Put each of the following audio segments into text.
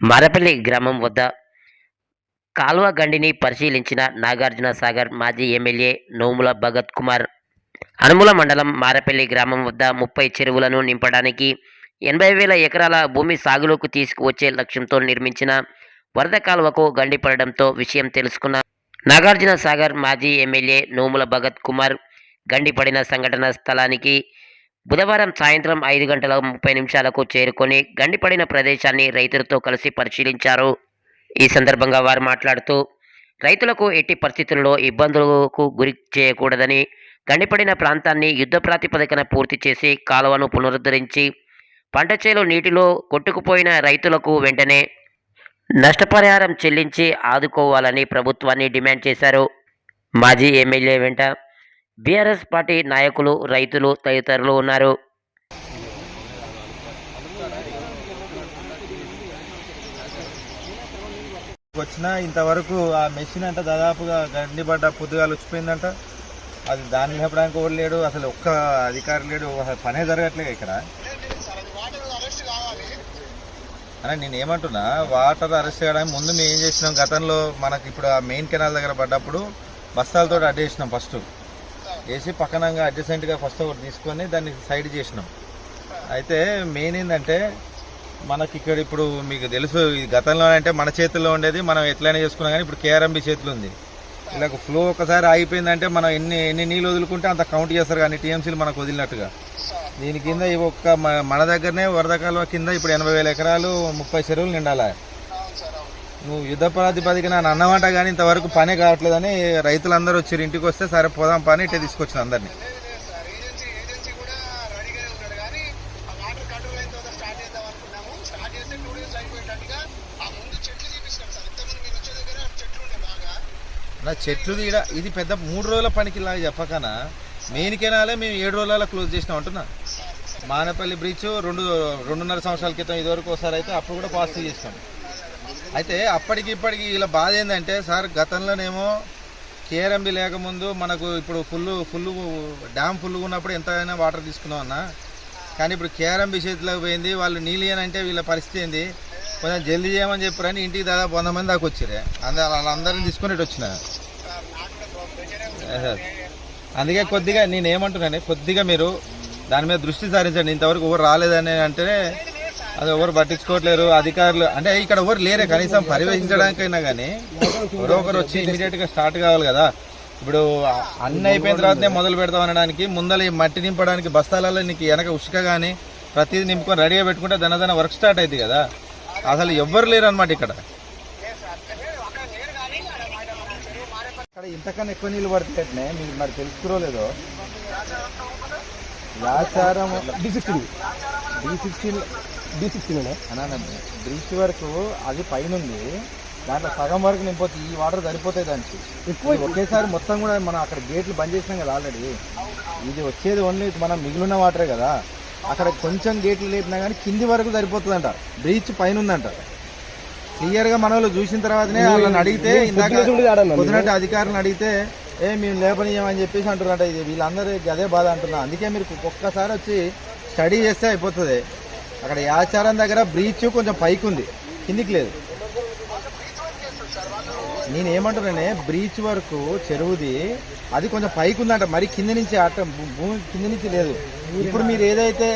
మారపల్లి గ్రామం వద్ద కాల్వ గండిని పరిశీలించిన నాగార్జున సాగర్ మాజీ ఎమ్మెల్యే నోముల భగత్ కుమార్. అనుముల మండలం మారపల్లి గ్రామం వద్ద ముప్పై చెరువులను నింపడానికి ఎనభై వేల ఎకరాల భూమి సాగులోకి తీసుకువచ్చే లక్ష్యంతో నిర్మించిన వరద కాలువకు గండి పడడంతో విషయం తెలుసుకున్న నాగార్జున సాగర్ మాజీ ఎమ్మెల్యే నోముల భగత్ కుమార్ గండి పడిన సంఘటన స్థలానికి బుధవారం సాయంత్రం ఐదు గంటల ముప్పై నిమిషాలకు చేరుకొని గండిపడిన ప్రదేశాన్ని రైతులతో కలిసి పరిశీలించారు. ఈ సందర్భంగా వారు మాట్లాడుతూ రైతులకు ఎట్టి పరిస్థితుల్లో ఇబ్బందులకు గురి చేయకూడదని గండిపడిన ప్రాంతాన్ని యుద్ధ ప్రాతిపదికన పూర్తి చేసి కాలువను పునరుద్ధరించి పంట చేలు నీటిలో కొట్టుకుపోయిన రైతులకు వెంటనే నష్టపరిహారం చెల్లించి ఆదుకోవాలని ప్రభుత్వాన్ని డిమాండ్ చేశారు. మాజీ ఎమ్మెల్యే వెంట బీఆర్ఎస్ పార్టీ నాయకులు రైతులు తదితరులు ఉన్నారు. వచ్చిన ఇంతవరకు ఆ మెషిన్ అంట దాదాపుగా గండిపడ్డ పొద్దుగాలు వచ్చిపోయిందంట. అది దాన్ని లేపడానికి ఎవరు లేడు అసలు ఒక్క అధికారి లేడు అసలు పనే జరగట్లేదు ఇక్కడ. అని నేను ఏమంటున్నా వాటర్ అరెస్ట్ చేయడానికి ముందు మేము ఏం చేసినాం? గతంలో మనకి ఇప్పుడు ఆ మెయిన్ కెనాల్ దగ్గర పడ్డప్పుడు బస్తాలతో అడ్డేసినాం ఫస్ట్. వేసి పక్కనంగా అడ్జసెంట్గా ఫస్ట్ ఒకటి తీసుకొని దాన్ని సైడ్ చేసినాం. అయితే మెయిన్ ఏంటంటే మనకి ఇక్కడ ఇప్పుడు మీకు తెలుసు ఈ గతంలో అంటే మన చేతుల్లో ఉండేది మనం ఎట్లయినా చేసుకున్నాం కానీ ఇప్పుడు కేఆర్ఎంబి చేతులు ఉంది. ఇలా ఫ్లో ఒకసారి ఆగిపోయిందంటే మనం ఎన్ని ఎన్ని నీళ్ళు వదులుకుంటే అంత కౌంట్ చేస్తారు కానీ టీఎంసీలు మనకు వదిలినట్టుగా. దీని కింద ఒక్క మన దగ్గరనే వరద కాలువ కింద ఇప్పుడు ఎనభై వేల ఎకరాలు ముప్పై చెరువులు నిండాలి. నువ్వు యుద్ధ ప్రాతిపదికన నన్ను అన్నమాట కానీ ఇంతవరకు పనే కావట్లేదని రైతులందరూ వచ్చి ఇంటికి వస్తే సరే పోదాం పని ఇట్టే తీసుకొచ్చిన అందరినీ. నా చెట్లు తీడ ఇది పెద్ద మూడు రోజుల పనికి ఇలా చెప్పకనా? మెయిన్ కెనాలే మేము ఏడు రోజుల క్లోజ్ చేసినాం అంటున్నా. మానపల్లి బ్రిడ్జ్ రెండు రెండున్నర సంవత్సరాల క్రితం ఇదివరకు ఒకసారి అయితే అప్పుడు కూడా పాజిటివ్ చేసినాం. అయితే అప్పటికి ఇప్పటికి ఇలా బాధ ఏంటంటే సార్ గతంలోనేమో కేఆర్ఎంబి లేకముందు మనకు ఇప్పుడు ఫుల్ ఫుల్ డ్యామ్ ఫుల్గా ఉన్నప్పుడు ఎంతైనా వాటర్ తీసుకున్నాం అన్న. కానీ ఇప్పుడు కేఆర్ఎంబి చేతిలోకి పోయింది వాళ్ళు నీళ్ళు ఇయ్యనంటే వీళ్ళ పరిస్థితి ఏంది? కొంచెం జల్దీ చేయమని చెప్పారని ఇంటికి దాదాపు వంద మంది దాకా వచ్చిరే. అందరు వాళ్ళందరిని తీసుకునేట్టు వచ్చిన. అందుకే కొద్దిగా నేను ఏమంటున్నాను కొద్దిగా మీరు దాని మీద దృష్టి సారించండి. ఇంతవరకు ఎవరు రాలేదని అంటే అది ఎవరు పట్టించుకోవట్లేరు. అధికారులు అంటే ఇక్కడ ఎవరు లేరే కనీసం పర్యవేక్షించడానికైనా కానీ ఎవరో ఒకరు వచ్చి ఇమీడియట్గా స్టార్ట్ కావాలి కదా. ఇప్పుడు అన్ని అయిపోయిన తర్వాతనే మొదలు పెడతాం అనడానికి ముందర ఈ మట్టి నింపడానికి బస్తాలలో నీకు వెనక ఉసుక కానీ ప్రతిదీ నింపుకొని రెడీగా పెట్టుకుంటే దనదన వర్క్ స్టార్ట్ అయింది కదా. అసలు ఎవ్వరు లేరు అనమాట ఇక్కడ. ఇక్కడ ఇంతకన్నా ఎక్కువ నీళ్ళు పడుతుంటే మీకు మరి తెలుసుకోలేదో? Vyacharam D sixty D sixty D sixty అన్నా బ్రిడ్జ్ వరకు అది పైన ఉంది దాంట్లో సగం వరకు నింపొచ్చు ఈ వాటర్ సరిపోతాయి దానికి. ఎక్కువ ఒకేసారి మొత్తం కూడా మనం అక్కడ గేట్లు బంద్ చేసినాం కదా ఆల్రెడీ. ఇది వచ్చేది ఓన్లీ మనం మిగిలిన వాటరే కదా. అక్కడ కొంచెం గేట్లు లేపినా కానీ కింది వరకు సరిపోతుందంట. బ్రీచ్ పైన ఉందంట క్లియర్గా మన వాళ్ళు చూసిన తర్వాతనే వాళ్ళని అడిగితే ఇందాక పొద్దునట్టు అధికారులను అడిగితే ఏ మేము లేపనీయమని చెప్పేసి అంటున్నట్ట ఇది. వీళ్ళందరూ అదే బాధ అంటున్నా. అందుకే మీరు ఒక్కసారి వచ్చి స్టడీ చేస్తే అయిపోతుంది. అక్కడ యాచారం దగ్గర బ్రీచ్ కొంచెం పైకి ఉంది కిందికి లేదు. నేను ఏమంటున్నానే బ్రీచ్ వరకు చెరువుది అది కొంచెం పైకి ఉందంట మరి కింద నుంచి భూ- భూమి కింద నుంచి లేదు. ఇప్పుడు మీరు ఏదైతే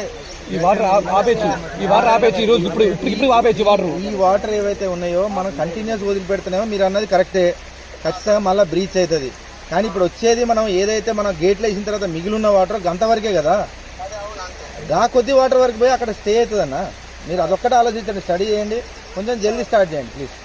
ఈ వాటర్ ఆపేచ్చు ఈ వాటర్ ఆపేచ్చు ఈ రోజు ఇప్పుడు ఇప్పుడు ఆపేచ్చు వాటర్. ఈ వాటర్ ఏవైతే ఉన్నాయో మనం కంటిన్యూస్ వదిలిపెడుతున్నామో మీరు అన్నది కరెక్టే ఖచ్చితంగా మళ్ళీ బ్రీచ్ అవుతుంది. కానీ ఇప్పుడు వచ్చేది మనం ఏదైతే మనం గేట్లు వేసిన తర్వాత మిగిలిన వాటర్ గంట వరకే కదా. దా కొద్ది వాటర్ వరకు పోయి అక్కడ స్టే అవుతుందన్న. మీరు అదొక్కటే ఆలోచించండి స్టడీ చేయండి కొంచెం జల్దీ స్టార్ట్ చేయండి ప్లీజ్.